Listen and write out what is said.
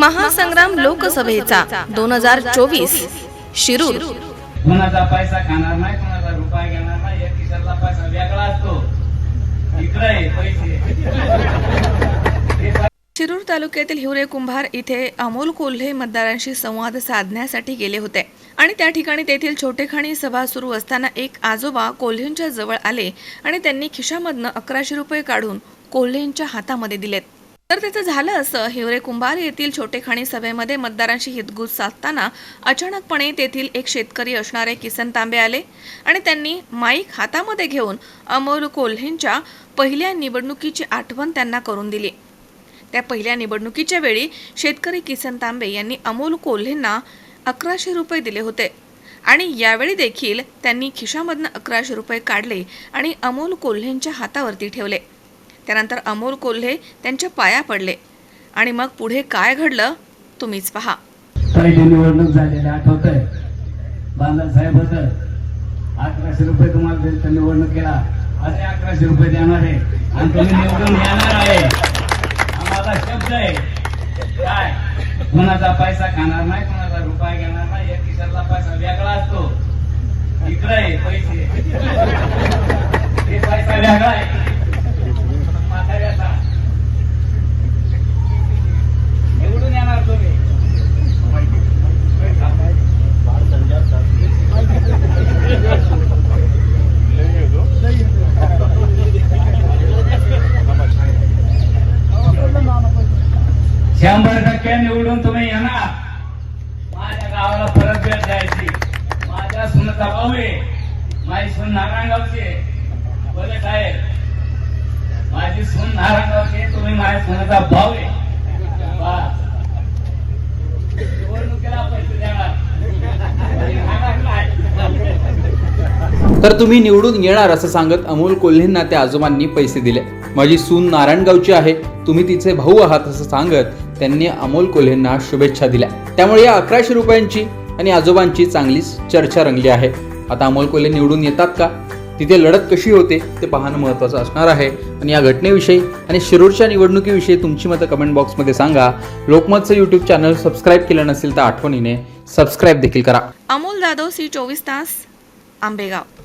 महासंग्राम लोकसभेचा दोन हजार चोवीस. शिरूर. कुणाचा पैसा खाणार नाही कुणाचा रुपया घेणार नाही एक खिशातला पैसा वेगळा असतो. इकडे आहे पैसे. शिरूर तालुक्यातील हिवरे कुंभार इथे अमोल कोल्हे मतदारांशी संवाद साधण्यासाठी गेले होते. आणि त्या ठिकाणी तेथील छोटेखाणी सभा सुरू असताना एक आजोबा कोल्हेंच्या जवळ आले आणि त्यांनी खिशामधनं अकराशे रुपये काढून कोल्हेंच्या हातामध्ये दिलेत. तर त्याचं झालं असं. हिवरे कुंभार येथील छोटेखाणी सभेमध्ये मतदारांशी हितगुज साधताना अचानकपणे तेथील एक शेतकरी असणारे किसन तांबे आले आणि त्यांनी माईक हातामध्ये घेऊन अमोल कोल्हेंच्या पहिल्या निवडणुकीची आठवण त्यांना करून दिली. त्या पहिल्या निवडणुकीच्या वेळी शेतकरी किसन तांबे यांनी अमोल कोल्हेंना अकराशे रुपये दिले होते आणि यावेळी देखील त्यांनी खिशामधनं अकराशे रुपये काढले आणि अमोल कोल्हेंच्या हातावरती ठेवले. त्यानंतर अमोल कोल्हे त्यांच्या पाया पडले. आणि मग पुढे काय घडलं तुम्हीच पहा. पहिली निवडणूक झालेली आठवत आहे बांधल साहेब होत. अकराशे रुपये तुम्हाला दिले तर निवडणूक केला असे अकराशे रुपये देणार आहे. आणि तुम्ही निवडून येणार आहे. आम्हाला शब्द आहे. काय? कुणाचा पैसा खाणार नाही कुणाचा रुपया घेणार नाही एक खिशातला पैसा वेगळा असतो. इकडे पैसे. हे पैसा वेगळा आहे म्हाताऱ्याचा निवडून येणार तुम्ही शंभर टक्के निवडून तुम्ही येणार. माझ्या गावाला परत भेट द्यायची. माझ्या सुनता भाऊ माझी सून नारायणगावची आहे. बोले साहेब माझी सून नारायणगावची तुम्ही माझ्या सुनता भाऊ आहे बस. निवडणुकीला पैसे देणार देणार नाही. तर तुम्ही निवडून येणार असं सांगत अमोल कोल्हेंना त्या आजोबांनी पैसे दिले. माझी सून नारायणगावची आहे. तुम्ही तिचे भाऊ आहात असं सांगत त्यांनी अमोल कोल्हेंना शुभेच्छा दिल्या. त्यामुळे या अकराशे रुपयांची आणि आजोबांची चांगलीच चर्चा रंगली आहे. आता अमोल कोल्हे निवडून येतात का? तिथे लढत कशी होते ते पाहणं महत्त्वाचं असणार आहे. आणि या घटनेविषयी आणि शिरूरच्या निवडणुकीविषयी तुमची मतं कमेंट बॉक्समध्ये सांगा. लोकमतचं यूट्यूब चॅनल सबस्क्राईब केलं नसेल तर आठवणीने सबस्क्राईब देखील करा. अमोल जाधव सी चोवीस तास आंबेगाव.